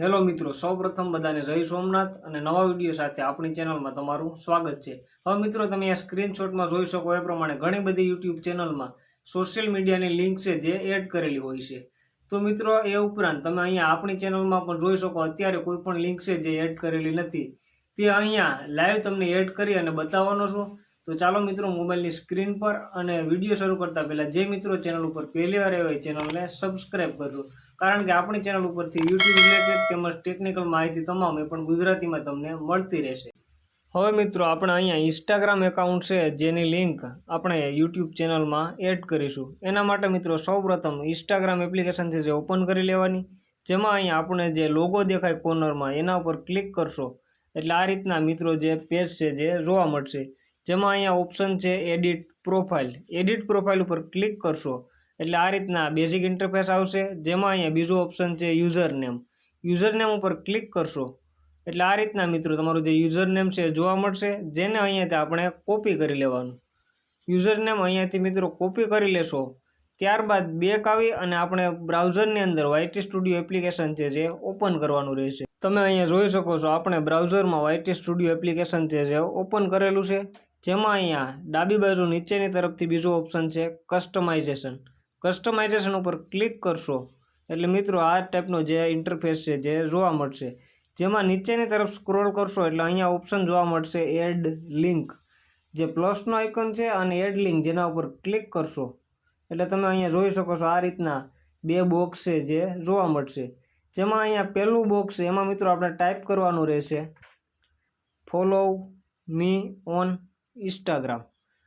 Hello મિત્રો, સૌપ્રથમ બધાને જય સોમનાથ અને નવા વીડિયો સાથે આપણી ચેનલમાં તમારું સ્વાગત છે. હવે મિત્રો, તમે આ સ્ક્રીનશોટમાં જોઈ શકો એ પ્રમાણે ઘણી બધી યુટ્યુબ ચેનલમાં સોશિયલ મીડિયાની લિંક છે જે એડ કરેલી હોય છે. તો મિત્રો, એ ઉપરાંત તમે અહીંયા આપણી ચેનલમાં પણ જોઈ શકો, અત્યારે કોઈ પણ લિંક છે જે એડ કરેલી નથી. તે અહીંયા લાઈવ તમને એડ કરી અને બતાવવાનો છું. તો ચાલો મિત્રો, મોબાઈલની સ્ક્રીન પર અને વીડિયો શરૂ કરતા પહેલાં જે મિત્રો ચેનલ ઉપર પહેલી વાર આવ્યા હોય, ચેનલને સબસ્ક્રાઇબ કરજો. કારણ કે આપણી ચેનલ ઉપરથી યુટ્યુબ રિલેટેડ તેમજ ટેકનિકલ માહિતી તમામ એ પણ ગુજરાતીમાં તમને મળતી રહેશે. હવે મિત્રો, આપણે અહીંયા ઇન્સ્ટાગ્રામ એકાઉન્ટ છે, જેની લિંક આપણે યુટ્યુબ ચેનલમાં એડ કરીશું. એના માટે મિત્રો, સૌપ્રથમ ઇન્સ્ટાગ્રામ એપ્લિકેશન છે જે ઓપન કરી લેવાની. જેમાં અહીંયા આપણે જે લોગો દેખાય કોર્નરમાં એના ઉપર ક્લિક કરશો. એટલે આ રીતના મિત્રો જે પેજ છે જે જોવા મળશે. જેમાં અહીંયા ઓપ્શન છે એડિટ પ્રોફાઇલ એડિટ પ્રોફાઇલ ઉપર ક્લિક કરશો એટલે આ રીતના બેઝિક ઇન્ટરફેસ આવશે. જેમાં અહીંયા બીજો ઓપ્શન છે યુઝર નેમ યુઝર નેમ ઉપર ક્લિક કરશો એટલે આ રીતના મિત્રો તમારું જે યુઝર નેમ છે જોવા મળશે. જેને અહીંયાથી આપણે કોપી કરી લેવાનું. યુઝર નેમ અહીંયાથી મિત્રો કોપી કરી લેશો. ત્યારબાદ બેક આવી અને આપણે બ્રાઉઝરની અંદર વાયટી સ્ટુડિયો એપ્લિકેશન છે જે ઓપન કરવાનું રહેશે. તમે અહીંયા જોઈ શકો છો, આપણે બ્રાઉઝરમાં વાયટી સ્ટુડિયો એપ્લિકેશન છે જે ઓપન કરેલું છે. જેમાં અહીંયા ડાબી બાજુ નીચેની તરફથી બીજો ઓપ્શન છે કસ્ટમાઇઝેશન કસ્ટમાઇઝેશન ઉપર ક્લિક કરશો એટલે મિત્રો આ ટાઈપનો જે ઇન્ટરફેસ છે જે જોવા મળશે. જેમાં નીચેની તરફ સ્ક્રોલ કરશો એટલે અહીંયા ઓપ્શન જોવા મળશે એડ લિંક જે પ્લસનો આઇકન છે અને એડ લિંક જેના ઉપર ક્લિક કરશો. એટલે તમે અહીંયા જોઈ શકો છો આ રીતના બે બોક્સ છે જે જોવા મળશે. જેમાં અહીંયા પહેલું બોક્સ છે, એમાં મિત્રો આપણે ટાઈપ કરવાનું રહેશે. ફોલો મી ઓન ઇન્સ્ટાગ્રામ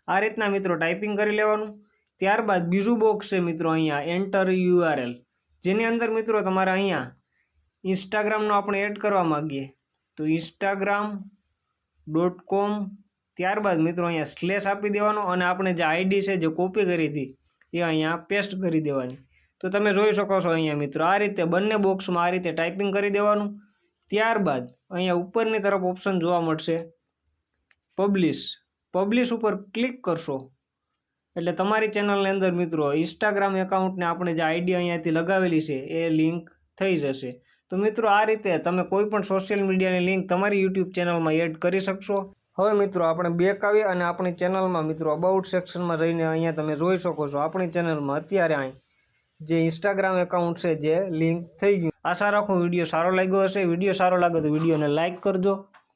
આ રીતના મિત્રો ટાઈપિંગ કરી લેવાનું. ત્યારબાદ બીજું બોક્સ છે મિત્રો અહીંયા એન્ટર યુઆરએલ જેની અંદર મિત્રો તમારે અહીંયા ઇન્સ્ટાગ્રામનો આપણે એડ કરવા માગીએ. તો ઇન્સ્ટાગ્રામ ડોટ કોમ ત્યારબાદ મિત્રો અહીંયા સ્લેશ આપી દેવાનો અને આપણે જે આઈડી છે જે કોપી કરી હતી, એ અહીંયા પેસ્ટ કરી દેવાની. તો તમે જોઈ શકો છો અહીંયા મિત્રો, આ રીતે બંને બોક્સમાં આ રીતે ટાઈપિંગ કરી દેવાનું. ત્યારબાદ અહીંયા ઉપરની તરફ ઓપ્શન જોવા મળશે પબ્લિશ પબ્લિશ ઉપર ક્લિક કરશો. એટલે તમારી ચેનલની અંદર મિત્રો ઇન્સ્ટાગ્રામ એકાઉન્ટને આપણે જે આઈડી અહીંયાથી લગાવેલી છે, એ લિંક થઈ જશે. તો મિત્રો, આ રીતે તમે કોઈ પણ સોશિયલ મીડિયાની લિંક તમારી યુટ્યુબ ચેનલમાં એડ કરી શકશો. હવે મિત્રો, આપણે બેક આવી અને આપણી ચેનલમાં મિત્રો અબાઉટ સેક્શનમાં જઈને અહીંયા તમે જોઈ શકો છો. આપણી ચેનલમાં અત્યારે અહીં જે ઇન્સ્ટાગ્રામ એકાઉન્ટ છે, જે લિંક થઈ ગયું. આશા રાખું વીડિયો સારો લાગ્યો હશે. વીડિયો સારો લાગે તો વિડીયોને લાઇક કરજો.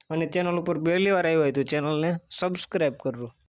અને ચેનલ ઉપર પહેલી વાર આવ્યો હોય તો ચેનલને સબસ્ક્રાઈબ કરજો.